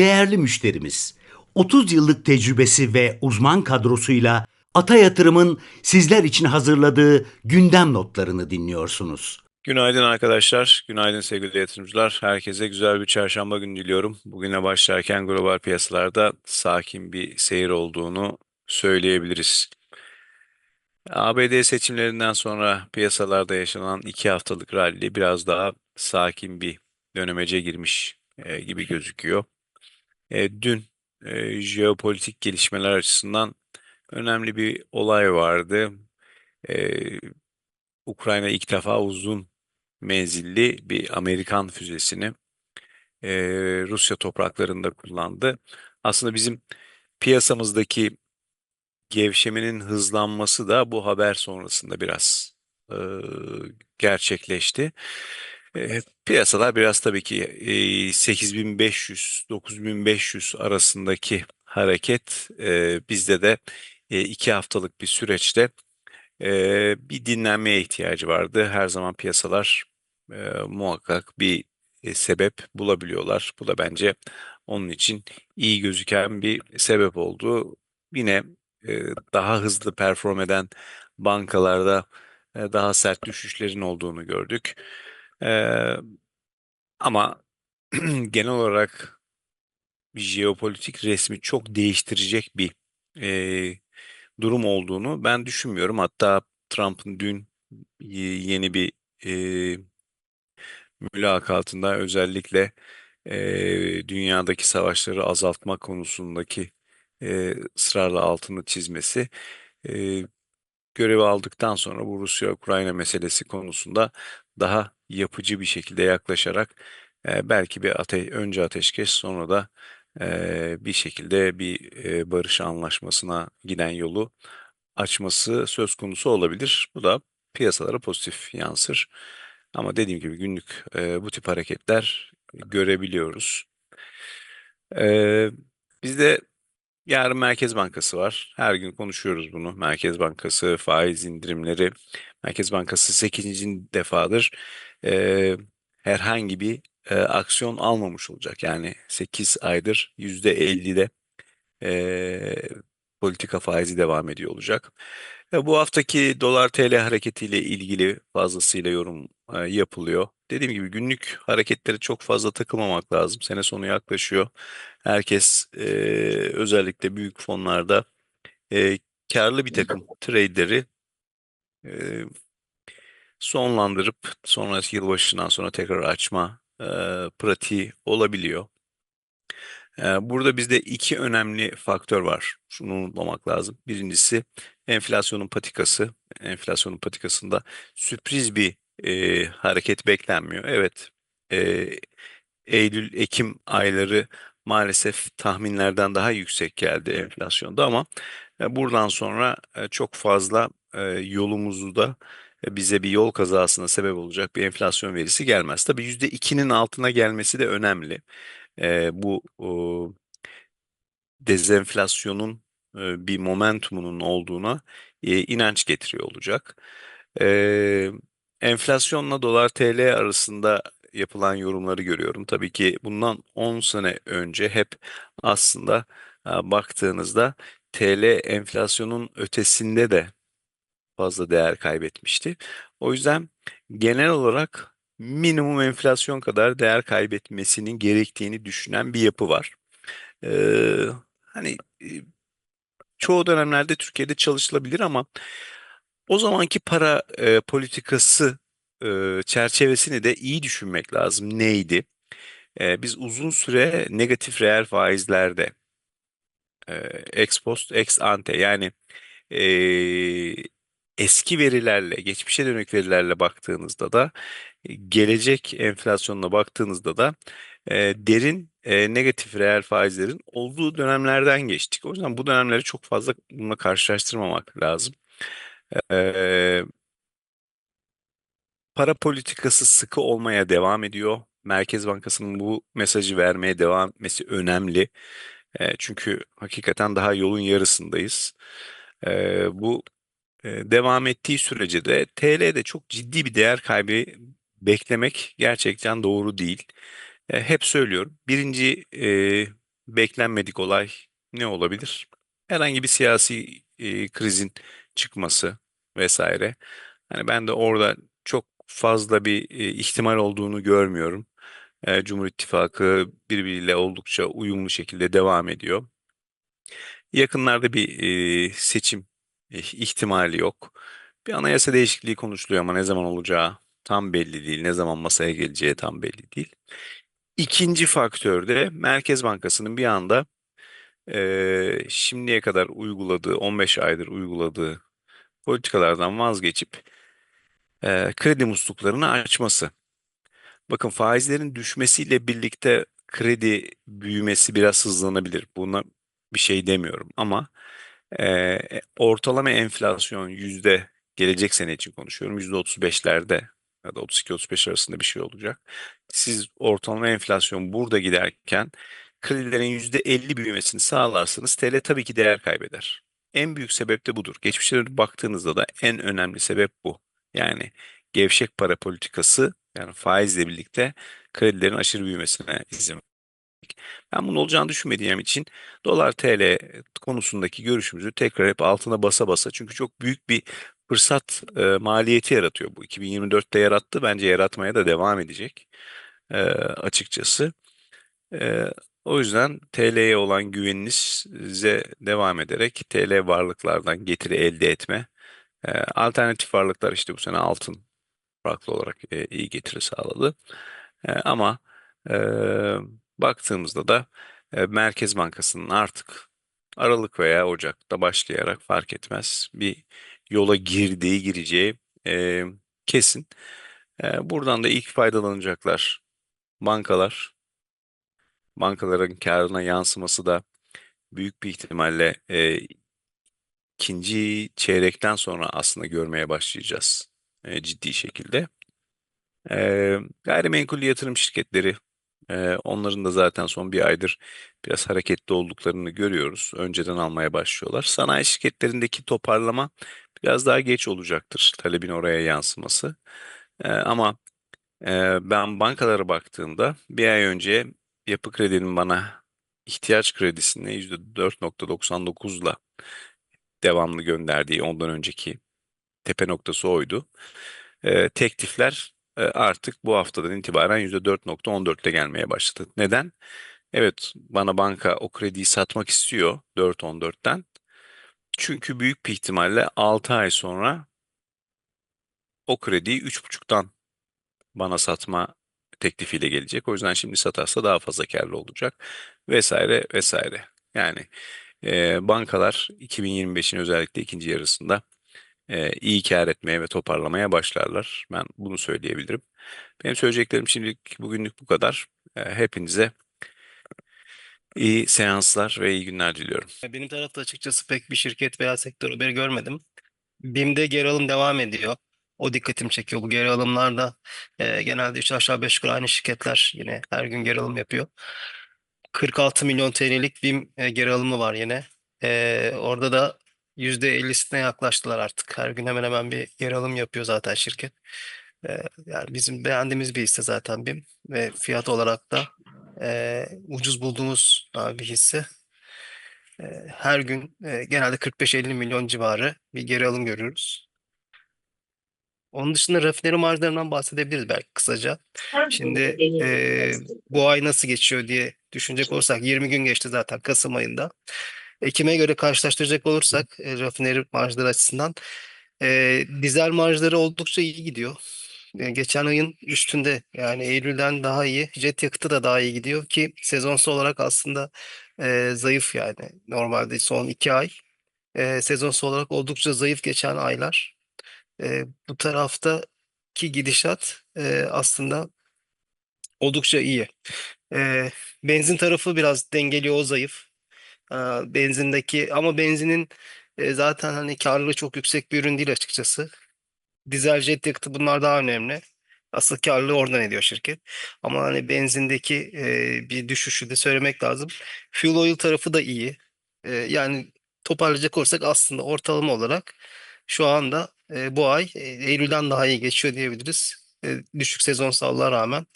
değerli müşterimiz. 30 yıllık tecrübesi ve uzman kadrosuyla Ata Yatırım'ın sizler için hazırladığı gündem notlarını dinliyorsunuz. Günaydın arkadaşlar, günaydın sevgili yatırımcılar. Herkese güzel bir çarşamba günü diliyorum. Bugüne başlarken global piyasalarda sakin bir seyir olduğunu söyleyebiliriz. ABD seçimlerinden sonra piyasalarda yaşanan iki haftalık rally biraz daha sakin bir dönemece girmiş e, gibi gözüküyor. E, dün e, jeopolitik gelişmeler açısından önemli bir olay vardı. E, Ukrayna ilk defa uzun menzilli bir Amerikan füzesini e, Rusya topraklarında kullandı. Aslında bizim piyasamızdaki gevşemenin hızlanması da bu haber sonrasında biraz e, gerçekleşti. Piyasalar biraz tabii ki e, 8500-9500 arasındaki hareket bizde de iki haftalık bir süreçte bir dinlenmeye ihtiyacı vardı. Her zaman piyasalar muhakkak bir sebep bulabiliyorlar. Bu da bence onun için iyi gözüken bir sebep oldu. Yine daha hızlı perform eden bankalarda daha sert düşüşlerin olduğunu gördük. E, ama genel olarak jeopolitik resmi çok değiştirecek bir e, durum olduğunu ben düşünmüyorum. Hatta Trump'ın dün yeni bir e, mülakatında özellikle e, dünyadaki savaşları azaltma konusundaki e, ısrarla altını çizmesi e, görevi aldıktan sonra bu Rusya-Ukrayna meselesi konusunda daha yapıcı bir şekilde yaklaşarak e, belki bir ate önce ateşkes sonra da e, bir şekilde bir e, barış anlaşmasına giden yolu açması söz konusu olabilir. Bu da piyasalara pozitif yansır. Ama dediğim gibi günlük e, bu tip hareketler görebiliyoruz. E, bizde yarın Merkez Bankası var. Her gün konuşuyoruz bunu. Merkez Bankası, faiz indirimleri. Merkez Bankası 8. defadır e, herhangi bir e, aksiyon almamış olacak. Yani 8 aydır %50'de e, politika faizi devam ediyor olacak. E, bu haftaki dolar TL hareketiyle ilgili fazlasıyla yorum e, yapılıyor. Dediğim gibi günlük hareketlere çok fazla takılmamak lazım. Sene sonu yaklaşıyor. Herkes e, özellikle büyük fonlarda e, karlı bir takım trade'leri e, sonlandırıp sonraki yılbaşından sonra tekrar açma e, pratiği olabiliyor. E, burada bizde iki önemli faktör var. Şunu unutmamak lazım. Birincisi enflasyonun patikası. Enflasyonun patikasında sürpriz bir e, hareket beklenmiyor. Evet, e, Eylül-Ekim ayları maalesef tahminlerden daha yüksek geldi enflasyonda ama buradan sonra çok fazla yolumuzu da bize bir yol kazasına sebep olacak bir enflasyon verisi gelmez. Tabii %2'nin altına gelmesi de önemli. E, bu dezenflasyonun e, bir momentumunun olduğuna e, inanç getiriyor olacak. E, enflasyonla dolar TL arasında yapılan yorumları görüyorum. Tabii ki bundan 10 sene önce hep aslında baktığınızda TL enflasyonun ötesinde de fazla değer kaybetmişti. O yüzden genel olarak minimum enflasyon kadar değer kaybetmesinin gerektiğini düşünen bir yapı var. Ee, hani çoğu dönemlerde Türkiye'de çalışılabilir ama o zamanki para e, politikası e, çerçevesini de iyi düşünmek lazım. Neydi? E, biz uzun süre negatif reel faizlerde e, ex post ex ante yani e, eski verilerle, geçmişe dönük verilerle baktığınızda da gelecek enflasyonuna baktığınızda da e, derin e, negatif reel faizlerin olduğu dönemlerden geçtik. O yüzden bu dönemleri çok fazla bununla karşılaştırmamak lazım. E, para politikası sıkı olmaya devam ediyor. Merkez Bankası'nın bu mesajı vermeye devam etmesi önemli. E, çünkü hakikaten daha yolun yarısındayız. E, bu e, devam ettiği sürece de TL'de çok ciddi bir değer kaybı beklemek gerçekten doğru değil. E, hep söylüyorum. Birinci e, beklenmedik olay ne olabilir? Herhangi bir siyasi e, krizin çıkması vesaire. Hani ben de orada çok fazla bir e, ihtimal olduğunu görmüyorum. E, Cumhur İttifakı birbiriyle oldukça uyumlu şekilde devam ediyor. Yakınlarda bir e, seçim e, ihtimali yok. Bir anayasa değişikliği konuşuluyor ama ne zaman olacağı tam belli değil. Ne zaman masaya geleceği tam belli değil. İkinci faktör de Merkez Bankası'nın bir anda e, şimdiye kadar uyguladığı, 15 aydır uyguladığı politikalardan vazgeçip e, kredi musluklarını açması. Bakın faizlerin düşmesiyle birlikte kredi büyümesi biraz hızlanabilir. Buna bir şey demiyorum ama e, ortalama enflasyon yüzde gelecek sene için konuşuyorum yüzde 35'lerde ya da 32-35 arasında bir şey olacak. Siz ortalama enflasyon burada giderken kredilerin yüzde 50 büyümesini sağlarsanız TL tabii ki değer kaybeder. En büyük sebep de budur. Geçmişe baktığınızda da en önemli sebep bu. Yani gevşek para politikası yani faizle birlikte kredilerin aşırı büyümesine izin ben bunun olacağını düşünmediğim için dolar TL konusundaki görüşümüzü tekrar hep altına basa basa çünkü çok büyük bir fırsat e, maliyeti yaratıyor bu. 2024'te yarattı bence yaratmaya da devam edecek e, açıkçası. E, o yüzden TL'ye olan güveninize devam ederek TL varlıklardan getiri elde etme. E, alternatif varlıklar işte bu sene altın farklı olarak e, iyi getiri sağladı. E, ama e, baktığımızda da Merkez Bankası'nın artık Aralık veya Ocak'ta başlayarak fark etmez bir yola girdiği gireceği e, kesin. E, buradan da ilk faydalanacaklar bankalar. Bankaların karına yansıması da büyük bir ihtimalle e, ikinci çeyrekten sonra aslında görmeye başlayacağız e, ciddi şekilde. E, gayrimenkul yatırım şirketleri e, onların da zaten son bir aydır biraz hareketli olduklarını görüyoruz. Önceden almaya başlıyorlar. Sanayi şirketlerindeki toparlama biraz daha geç olacaktır talebin oraya yansıması. E, ama e, ben bankalara baktığımda bir ay önce Yapı Kredi'nin bana ihtiyaç kredisini %4.99'la devamlı gönderdiği ondan önceki tepe noktası oydu. E, teklifler artık bu haftadan itibaren %4.14'te gelmeye başladı. Neden? Evet bana banka o krediyi satmak istiyor 4.14'ten. Çünkü büyük bir ihtimalle 6 ay sonra o krediyi 3.5'tan bana satma teklifiyle gelecek. O yüzden şimdi satarsa daha fazla karlı olacak vesaire vesaire. Yani e, bankalar 2025'in özellikle ikinci yarısında e, iyi kar etmeye ve toparlamaya başlarlar. Ben bunu söyleyebilirim. Benim söyleyeceklerim şimdilik bugünlük bu kadar. Hepinize iyi seanslar ve iyi günler diliyorum. Benim tarafta açıkçası pek bir şirket veya sektör haberi görmedim. BİM'de geri alım devam ediyor. O dikkatimi çekiyor. Bu geri alımlarda e, genelde 3 aşağı 5 yukarı aynı şirketler yine her gün geri alım yapıyor. 46 milyon TL'lik BİM e, geri alımı var yine. E, orada da %50'sine yaklaştılar artık. Her gün hemen hemen bir geri alım yapıyor zaten şirket. E, yani bizim beğendiğimiz bir hisse zaten BİM ve fiyat olarak da e, ucuz bulduğumuz e, bir hisse. E, her gün e, genelde 45-50 milyon civarı bir geri alım görüyoruz. Onun dışında rafineri marjlarından bahsedebiliriz belki kısaca. Şimdi e, bu ay nasıl geçiyor diye düşünecek olursak 20 gün geçti zaten Kasım ayında. Ekim'e göre karşılaştıracak olursak e, rafineri marjları açısından e, dizel marjları oldukça iyi gidiyor. E, geçen ayın üstünde yani Eylül'den daha iyi. Jet yakıtı da daha iyi gidiyor ki sezonsal olarak aslında e, zayıf yani. Normalde son iki ay e, sezonsal olarak oldukça zayıf geçen aylar. E, bu taraftaki gidişat e, aslında oldukça iyi. E, benzin tarafı biraz dengeliyor o zayıf. E, benzindeki ama benzinin e, zaten hani karlılığı çok yüksek bir ürün değil açıkçası. Dizel jet yakıtı bunlar daha önemli. Asıl karlılığı oradan ediyor şirket. Ama hani benzindeki e, bir düşüşü de söylemek lazım. Fuel oil tarafı da iyi. E, yani toparlayacak olursak aslında ortalama olarak şu anda bu ay Eylül'den daha iyi geçiyor diyebiliriz. E, düşük sezonsallığa rağmen.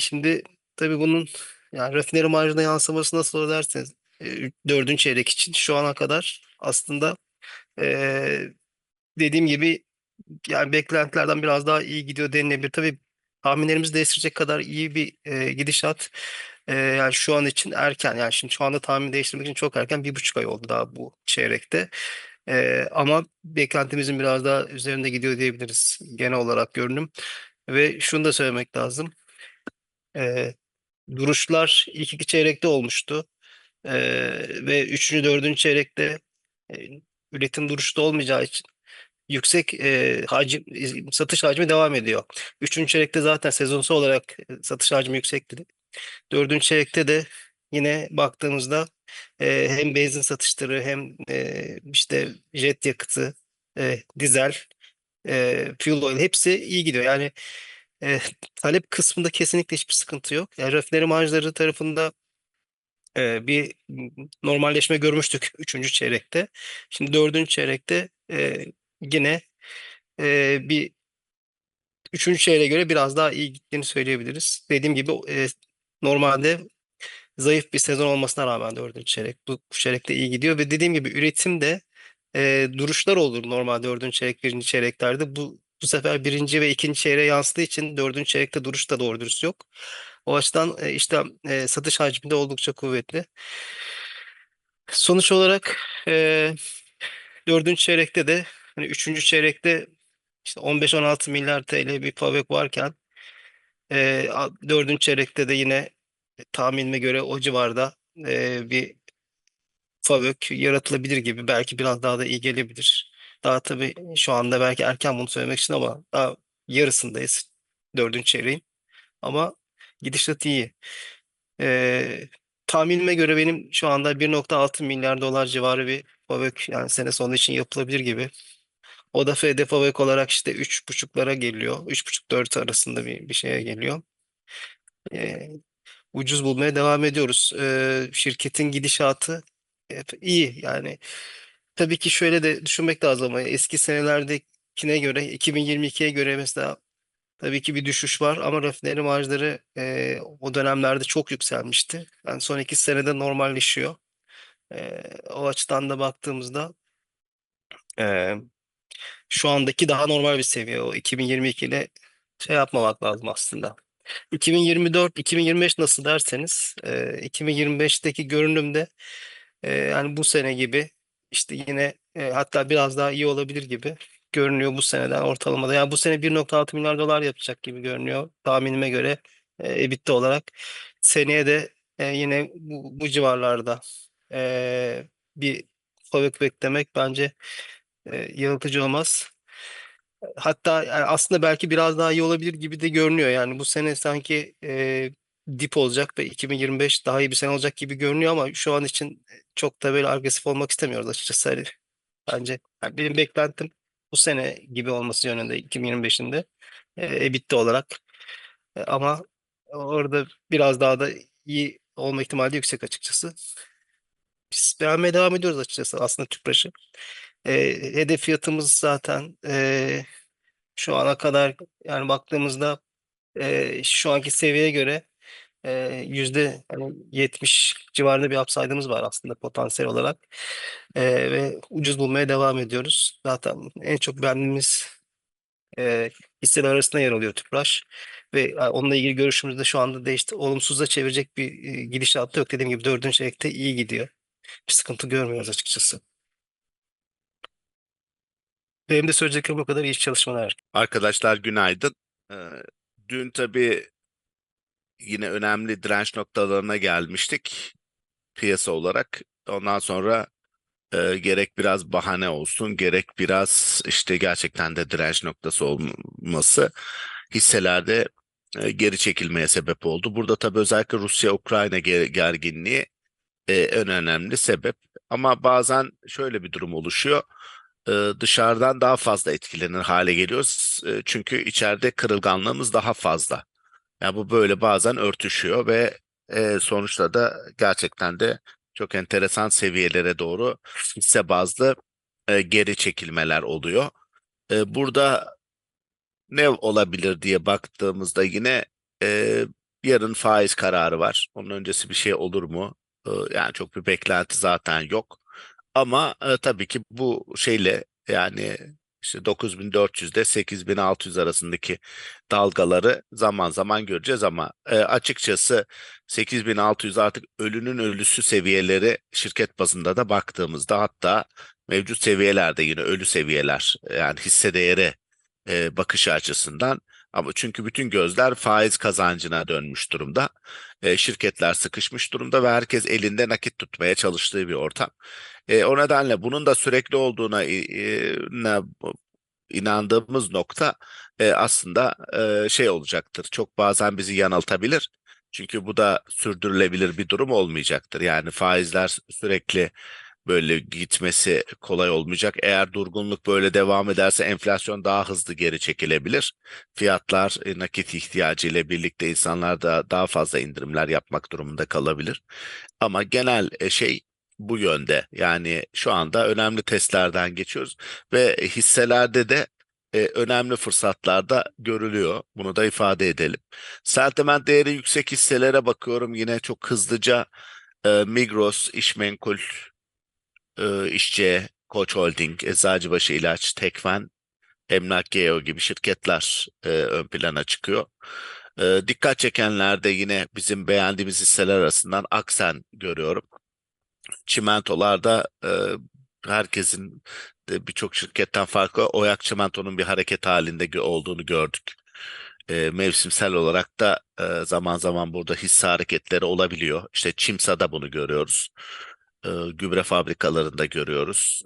Şimdi tabii bunun Yani rafineri marjına yansıması nasıl olur derseniz dördüncü çeyrek için şu ana kadar aslında e, dediğim gibi yani beklentilerden biraz daha iyi gidiyor denilebilir. Tabii tahminlerimizi değiştirecek kadar iyi bir e, gidişat e, yani şu an için erken. Yani şimdi şu anda tahmin değiştirmek için çok erken. Bir buçuk ay oldu daha bu çeyrekte. E, ama beklentimizin biraz daha üzerinde gidiyor diyebiliriz genel olarak görünüm. Ve şunu da söylemek lazım. E, duruşlar ilk iki çeyrekte olmuştu. E, ve üçüncü, dördüncü çeyrekte e, üretim duruşta olmayacağı için yüksek e, hacim satış hacmi devam ediyor. Üçüncü çeyrekte zaten sezonsal olarak e, satış hacmi yüksekti. Dördüncü çeyrekte de yine baktığımızda e, hem benzin satışları hem e, işte jet yakıtı, e, dizel, e, fuel oil hepsi iyi gidiyor. Yani e, talep kısmında kesinlikle hiçbir sıkıntı yok. Yani rafineri marjları tarafında e, bir normalleşme görmüştük üçüncü çeyrekte. Şimdi dördüncü çeyrekte e, yine e, bir üçüncü çeyreğe göre biraz daha iyi gittiğini söyleyebiliriz. Dediğim gibi e, normalde zayıf bir sezon olmasına rağmen dördüncü çeyrek bu, bu çeyrekte iyi gidiyor ve dediğim gibi üretim de e, duruşlar olur normal dördüncü çeyrek birinci çeyreklerde. Bu bu sefer birinci ve ikinci çeyreğe yansıdığı için dördüncü çeyrekte duruş da doğru dürüst yok. O açıdan e, işte satış hacmi de oldukça kuvvetli. Sonuç olarak e, dördüncü çeyrekte de hani üçüncü çeyrekte işte 15-16 milyar TL bir fabrik varken e, dördüncü çeyrekte de yine tahminime göre o civarda bir fabrik yaratılabilir gibi belki biraz daha da iyi gelebilir. Daha tabii şu anda belki erken bunu söylemek için ama daha yarısındayız dördüncü çeyreğin. Ama gidişat iyi. Ee, tahminime göre benim şu anda 1.6 milyar dolar civarı bir fabrik yani sene sonu için yapılabilir gibi. O da hedef fabrik olarak işte 3.5'lara geliyor. 3.5-4 arasında bir, bir şeye geliyor. Ee, ucuz bulmaya devam ediyoruz. Ee, şirketin gidişatı hep iyi yani. Tabii ki şöyle de düşünmek lazım ama eski senelerdekine göre 2022'ye göre mesela tabii ki bir düşüş var ama rafineri marjları e, o dönemlerde çok yükselmişti. Yani son iki senede normalleşiyor. E, o açıdan da baktığımızda e, şu andaki daha normal bir seviye. O 2022 ile şey yapmamak lazım aslında. 2024-2025 nasıl derseniz e, 2025'teki görünümde e, yani bu sene gibi işte yine e, hatta biraz daha iyi olabilir gibi görünüyor bu seneden ortalamada. Yani bu sene 1.6 milyar dolar yapacak gibi görünüyor tahminime göre e, EBITDA olarak. Seneye de e, yine bu, bu civarlarda e, bir fabrik beklemek bence e, yanıltıcı olmaz. Hatta yani aslında belki biraz daha iyi olabilir gibi de görünüyor. Yani bu sene sanki e, dip olacak ve 2025 daha iyi bir sene olacak gibi görünüyor ama şu an için çok da böyle agresif olmak istemiyoruz açıkçası. Hani bence yani benim beklentim bu sene gibi olması yönünde 2025'inde e, EBITDA olarak. E, ama orada biraz daha da iyi olma ihtimali yüksek açıkçası. Biz beğenmeye devam ediyoruz açıkçası aslında Tüpraş'ı. E, hedef fiyatımız zaten e, şu ana kadar yani baktığımızda e, şu anki seviyeye göre e, yüzde hani 70 civarında bir upside'ımız var aslında potansiyel olarak ve ucuz bulmaya devam ediyoruz. Zaten en çok beğendiğimiz hisseler arasında yer alıyor Tüpraş ve onunla ilgili görüşümüz de şu anda değişti. Olumsuza çevirecek bir e, gidişat da yok. Dediğim gibi dördüncü çeyrekte iyi gidiyor. Bir sıkıntı görmüyoruz açıkçası. Benim de söyleyeceklerim bu kadar iyi çalışmalar. Arkadaşlar günaydın. Dün tabii yine önemli direnç noktalarına gelmiştik piyasa olarak. Ondan sonra e, gerek biraz bahane olsun, gerek biraz işte gerçekten de direnç noktası olması hisselerde e, geri çekilmeye sebep oldu. Burada tabii özellikle Rusya-Ukrayna ger- gerginliği e, en önemli sebep. Ama bazen şöyle bir durum oluşuyor. E, dışarıdan daha fazla etkilenir hale geliyoruz. E, çünkü içeride kırılganlığımız daha fazla. Yani bu böyle bazen örtüşüyor ve e, sonuçta da gerçekten de çok enteresan seviyelere doğru hisse bazlı e, geri çekilmeler oluyor. E, burada ne olabilir diye baktığımızda yine e, Yarın faiz kararı var. Onun öncesi bir şey olur mu? Ee, Yani çok bir beklenti zaten yok. Ama e, tabii ki bu şeyle yani işte 9400 ile 8600 arasındaki dalgaları zaman zaman göreceğiz ama e, açıkçası 8600 artık ölünün ölüsü seviyeleri şirket bazında da baktığımızda hatta mevcut seviyelerde yine ölü seviyeler yani hisse değeri e, bakış açısından ama çünkü bütün gözler faiz kazancına dönmüş durumda. E, şirketler sıkışmış durumda ve herkes elinde nakit tutmaya çalıştığı bir ortam. E, o nedenle bunun da sürekli olduğuna e, inandığımız nokta e, aslında e, şey olacaktır. Çok bazen bizi yanıltabilir. Çünkü bu da sürdürülebilir bir durum olmayacaktır. Yani faizler sürekli böyle gitmesi kolay olmayacak. Eğer durgunluk böyle devam ederse enflasyon daha hızlı geri çekilebilir. Fiyatlar e, nakit ihtiyacı ile birlikte insanlar da daha fazla indirimler yapmak durumunda kalabilir. Ama genel e, şey bu yönde. Yani şu anda önemli testlerden geçiyoruz ve hisselerde de e, önemli fırsatlar da görülüyor. Bunu da ifade edelim. Sentiment değeri yüksek hisselere bakıyorum yine çok hızlıca e, Migros, İşmenkul, e, İşçe, Koç Holding, Eczacıbaşı İlaç, Tekfen, Emlak Geo gibi şirketler e, ön plana çıkıyor. E, dikkat çekenlerde yine bizim beğendiğimiz hisseler arasından Aksen görüyorum. Çimentolarda e, herkesin birçok şirketten farklı Oyak Çimento'nun bir hareket halinde olduğunu gördük. E, mevsimsel olarak da e, zaman zaman burada hisse hareketleri olabiliyor. İşte Çimsa'da bunu görüyoruz. E, gübre fabrikalarında görüyoruz.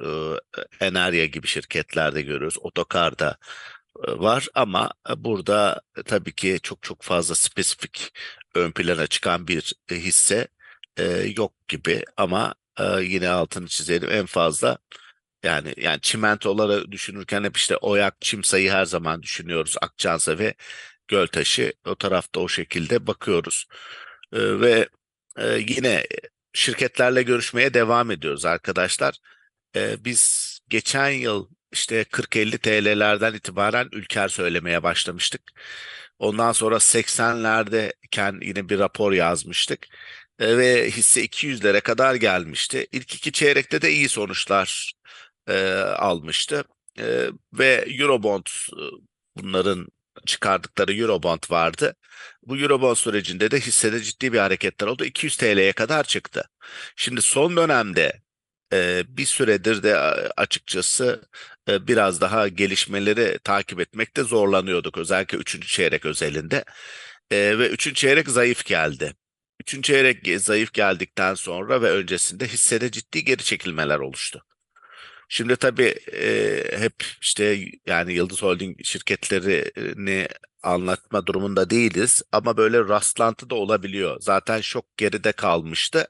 E, Enerya gibi şirketlerde görüyoruz. Otokarda e, var ama burada tabii ki çok çok fazla spesifik ön plana çıkan bir hisse e, yok gibi ama e, yine altını çizelim en fazla yani yani çimentoları düşünürken hep işte Oyak, Çimsa'yı her zaman düşünüyoruz. Akçansa ve Göltaş'ı o tarafta o şekilde bakıyoruz. E, ve e, yine şirketlerle görüşmeye devam ediyoruz arkadaşlar. E, biz geçen yıl işte 40-50 TL'lerden itibaren Ülker söylemeye başlamıştık. Ondan sonra 80'lerdeyken yine bir rapor yazmıştık. E, ve hisse 200'lere kadar gelmişti. İlk iki çeyrekte de iyi sonuçlar e, almıştı. E, ve Eurobond e, bunların çıkardıkları Eurobond vardı. Bu Eurobond sürecinde de hissede ciddi bir hareketler oldu. 200 TL'ye kadar çıktı. Şimdi son dönemde e, bir süredir de açıkçası e, biraz daha gelişmeleri takip etmekte zorlanıyorduk. Özellikle 3. çeyrek özelinde. E, ve 3. çeyrek zayıf geldi. Üçüncü çeyrek zayıf geldikten sonra ve öncesinde hissede ciddi geri çekilmeler oluştu. Şimdi tabii e, hep işte yani Yıldız Holding şirketlerini anlatma durumunda değiliz ama böyle rastlantı da olabiliyor. Zaten şok geride kalmıştı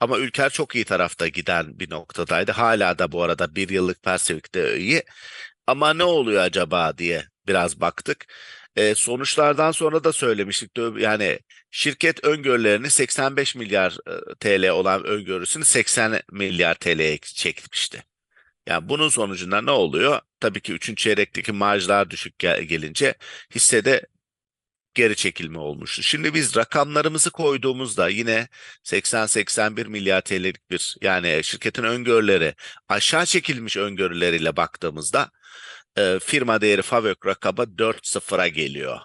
ama Ülker çok iyi tarafta giden bir noktadaydı. Hala da bu arada bir yıllık perspektifte iyi ama ne oluyor acaba diye biraz baktık. E, sonuçlardan sonra da söylemiştik. Yani şirket öngörülerini 85 milyar e, TL olan öngörüsünü 80 milyar TL'ye çekmişti. Yani bunun sonucunda ne oluyor? Tabii ki 3. çeyrekteki marjlar düşük gel- gelince hissede geri çekilme olmuştu. Şimdi biz rakamlarımızı koyduğumuzda yine 80-81 milyar TL'lik bir yani şirketin öngörüleri aşağı çekilmiş öngörüleriyle baktığımızda e, firma değeri FAVÖK rakamı 4.0'a geliyor.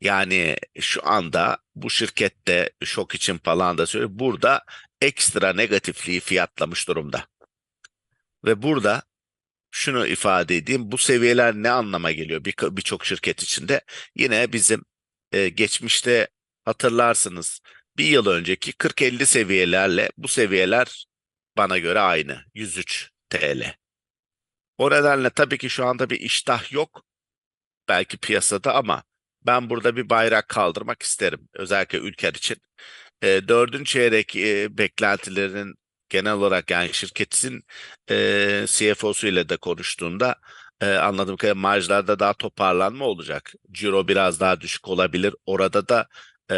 Yani şu anda bu şirkette şok için falan da söylüyor. Burada ekstra negatifliği fiyatlamış durumda. Ve burada şunu ifade edeyim. Bu seviyeler ne anlama geliyor bir- birçok şirket içinde? Yine bizim e, geçmişte hatırlarsınız bir yıl önceki 40-50 seviyelerle bu seviyeler bana göre aynı. 103 TL. O nedenle tabii ki şu anda bir iştah yok belki piyasada ama ben burada bir bayrak kaldırmak isterim. Özellikle ülker için. E, dördüncü çeyrek e, beklentilerinin genel olarak yani şirketin e, CFO'su ile de konuştuğunda e, anladığım kadarıyla marjlarda daha toparlanma olacak. Ciro biraz daha düşük olabilir. Orada da e,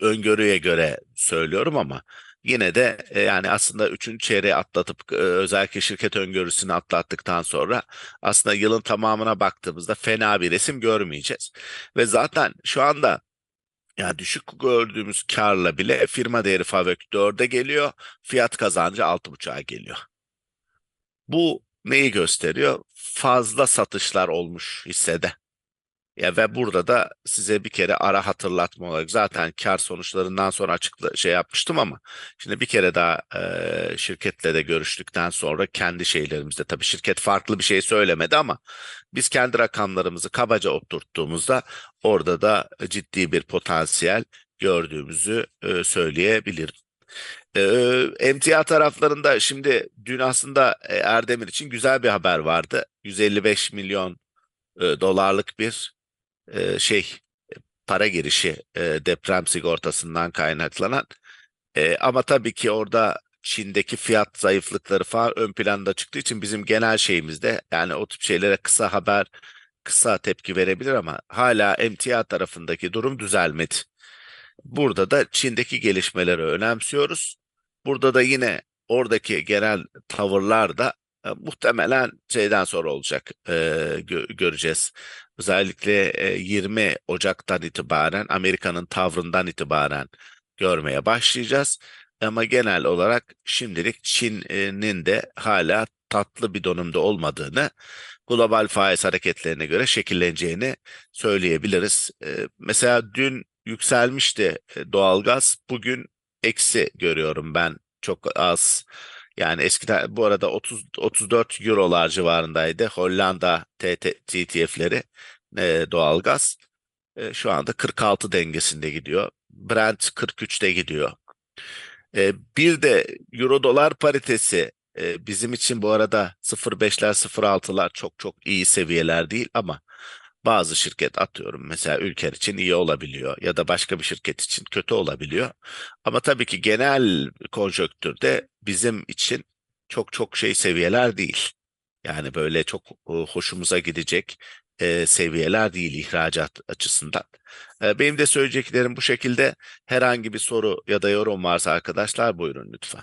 öngörüye göre söylüyorum ama yine de e, yani aslında üçüncü çeyreği atlatıp e, özellikle şirket öngörüsünü atlattıktan sonra aslında yılın tamamına baktığımızda fena bir resim görmeyeceğiz. Ve zaten şu anda Yani düşük gördüğümüz karla bile firma değeri FAVÖK 4'e geliyor, fiyat kazancı 6.5'a geliyor. Bu neyi gösteriyor? Fazla satışlar olmuş hissede. Ya ve burada da size bir kere ara hatırlatma olarak zaten kar sonuçlarından sonra açıkla şey yapmıştım ama şimdi bir kere daha e, şirketle de görüştükten sonra kendi şeylerimizde tabii şirket farklı bir şey söylemedi ama biz kendi rakamlarımızı kabaca oturttuğumuzda orada da ciddi bir potansiyel gördüğümüzü e, söyleyebilirim. Emtia taraflarında şimdi dün aslında Erdemir için güzel bir haber vardı. 155 milyon dolarlık bir e, şey para girişi e, deprem sigortasından kaynaklanan E, ama tabii ki orada Çin'deki fiyat zayıflıkları falan ön planda çıktığı için bizim genel şeyimizde yani o tip şeylere kısa haber kısa tepki verebilir ama hala emtia tarafındaki durum düzelmedi. Burada da Çin'deki gelişmeleri önemsiyoruz. Burada da yine oradaki genel tavırlar da e, muhtemelen şeyden sonra olacak e, gö- göreceğiz. Özellikle e, 20 Ocak'tan itibaren Amerika'nın tavrından itibaren görmeye başlayacağız. Ama genel olarak şimdilik Çin'in de hala tatlı bir donumda olmadığını, global faiz hareketlerine göre şekilleneceğini söyleyebiliriz. E, mesela dün yükselmişti e, doğalgaz, bugün eksi görüyorum ben çok az. Yani eskiden bu arada 30 34 eurolar civarındaydı Hollanda TT, TTF'leri e, doğalgaz. E, şu anda 46 dengesinde gidiyor. Brent 43'te gidiyor. E, bir de euro dolar paritesi e, bizim için bu arada 0.5'ler 0.6'lar çok çok iyi seviyeler değil ama bazı şirket atıyorum mesela Ülker için iyi olabiliyor ya da başka bir şirket için kötü olabiliyor. Ama tabii ki genel konjonktürde bizim için çok çok şey seviyeler değil. Yani böyle çok e, hoşumuza gidecek e, seviyeler değil ihracat açısından. E, benim de söyleyeceklerim bu şekilde. Herhangi bir soru ya da yorum varsa arkadaşlar buyurun lütfen.